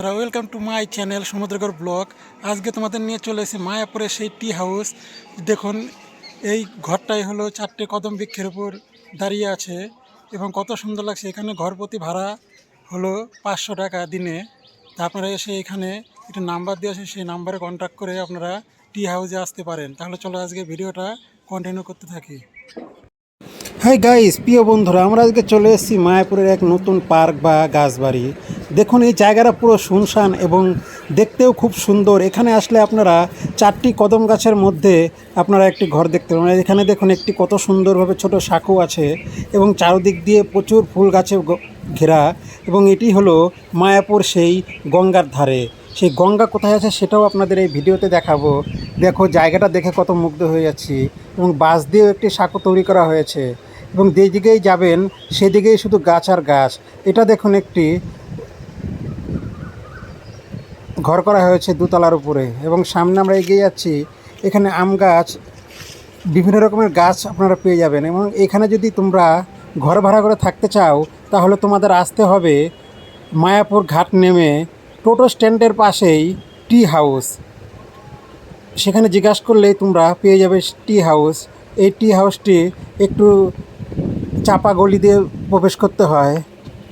Welcome to my channel Samudragarh blog আজকে তোমাদের নিয়ে চলে এসেছি মায়াপুরের সেই টি হাউস দেখুন, এই ঘরটাই হলো চারটে কদম বৃক্ষের উপর দাঁড়িয়ে আছে এবং কত সুন্দর লাগছে। এখানে ঘর প্রতি ভাড়া হলো পাঁচশো টাকা দিনে। তা আপনারা এসে এখানে একটা নাম্বার দিয়ে আছে সেই নাম্বারে কন্ট্যাক্ট করে আপনারা টি হাউসে আসতে পারেন। তাহলে চলো আজকে ভিডিওটা কন্টিনিউ করতে থাকি। হাই গাইস প্রিয় বন্ধুরা, আমরা আজকে চলে এসেছি মায়াপুরের এক নতুন পার্ক বা গাছবাড়ি। দেখুন, এই জায়গাটা পুরো শুনশান এবং দেখতেও খুব সুন্দর। এখানে আসলে আপনারা চারটি কদম গাছের মধ্যে আপনারা একটি ঘর দেখতে পাবেন। এখানে দেখুন, একটি কত সুন্দরভাবে ছোট শাকু আছে এবং চারদিক দিয়ে প্রচুর ফুল গাছে ঘেরা এবং এটি হলো মায়াপুর সেই গঙ্গার ধারে। সেই গঙ্গা কোথায় আছে সেটাও আপনাদের এই ভিডিওতে দেখাবো। দেখো, জায়গাটা দেখে কত মুগ্ধ হয়ে যাচ্ছি এবং বাঁশ দিয়েও একটি সাঁকো তৈরি করা হয়েছে। এবং যেদিকেই যাবেন, সেদিকেই শুধু গাছ আর গাছ। এটা দেখুন একটি ঘর করা হয়েছে দুতলার উপরে এবং সামনে আমরা এগিয়ে যাচ্ছি। এখানে আম গাছ, বিভিন্ন রকমের গাছ আপনারা পেয়ে যাবেন এবং এখানে যদি তোমরা ঘর ভাড়া করে থাকতে চাও, তাহলে তোমাদের আসতে হবে মায়াপুর ঘাট নেমে টোটো স্ট্যান্ডের পাশেই টি হাউস। সেখানে জিজ্ঞাসা করলেই তোমরা পেয়ে যাবে টি হাউস। এই টি হাউসটি একটু চাপা গলি দিয়ে প্রবেশ করতে হয়।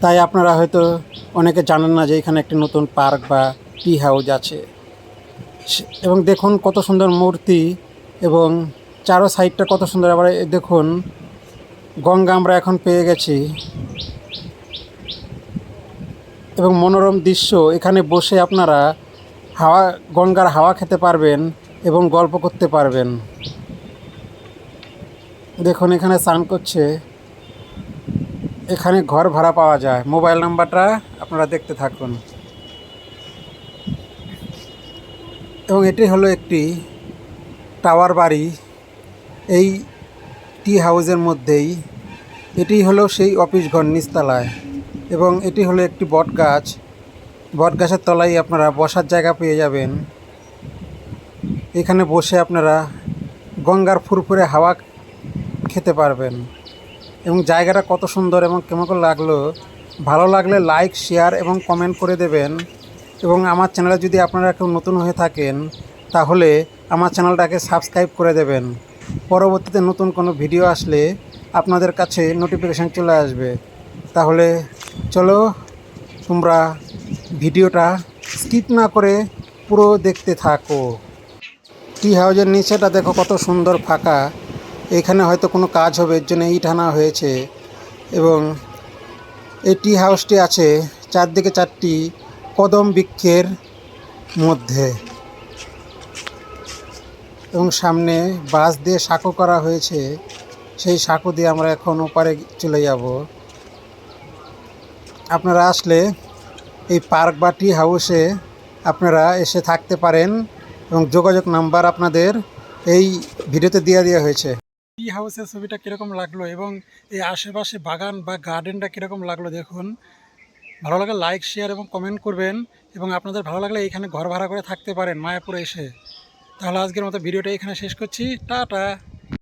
তাই আপনারা হয়তো অনেকে জানেন না যে এখানে একটি নতুন পার্ক বা টি হাউস আছে। এবং দেখুন কত সুন্দর মূর্তি এবং চারো সাইডটা কত সুন্দর। আবার দেখুন, গঙ্গা আমরা এখন পেয়ে গেছি। এবং মনোরম দৃশ্য, এখানে বসে আপনারা হাওয়া, গঙ্গার হাওয়া খেতে পারবেন এবং গল্প করতে পারবেন। দেখুন এখানে স্নান করছে। এখানে ঘর ভাড়া পাওয়া যায়। মোবাইল নাম্বারটা আপনারা দেখতে থাকুন। এবং এটি হলো একটি টাওয়ার বাড়ি। এই টি হাউসের মধ্যেই এটি হলো সেই অফিস ঘর নিচতলায়। এবং এটি হলো একটি বট গাছ। বট গাছের তলায় আপনারা বসার জায়গা পেয়ে যাবেন। এখানে বসে আপনারা গঙ্গার ফুরফুরে হাওয়া খেতে পারবেন। এবং জায়গাটা কত সুন্দর এবং কেমন লাগল, ভালো লাগলে লাইক শেয়ার এবং কমেন্ট করে দেবেন। এবং আমার চ্যানেলে যদি আপনারা কেউ নতুন হয়ে থাকেন, তাহলে আমার চ্যানেলটাকে সাবস্ক্রাইব করে দেবেন। পরবর্তীতে নতুন কোনো ভিডিও আসলে আপনাদের কাছে নোটিফিকেশান চলে আসবে। তাহলে চলো তোমরা ভিডিওটা স্কিপ না করে পুরো দেখতে থাকো। টি হাউজের নিচেটা দেখো কত সুন্দর ফাঁকা। এখানে হয়তো কোনো কাজ হবে, এর জন্য ইট আনা হয়েছে এবং এই টি হাউসটি আছে চারদিকে চারটি কদম বৃক্ষের মধ্যে এবং সামনে বাঁশ দিয়ে সাঁকো করা হয়েছে। সেই সাঁকো দিয়ে আমরা এখন ওপারে চলে যাব। আপনারা আসলে এই পার্ক বা টি হাউসে আপনারা এসে থাকতে পারেন এবং যোগাযোগ নাম্বার আপনাদের এই ভিডিওতে দিয়ে দেওয়া হয়েছে। টি হাউসের ছবিটা কীরকম লাগল এবং এই আশেপাশে বাগান বা গার্ডেনটা কীরকম লাগল দেখুন। ভালো লাগলে লাইক, শেয়ার এবং কমেন্ট করবেন এবং আপনাদের ভালো লাগলে এখানে ঘর ভাড়া করে থাকতে পারেন মায়াপুরে এসে। তাহলে আজকের মতো ভিডিওটা এখানে শেষ করছি। টাটা!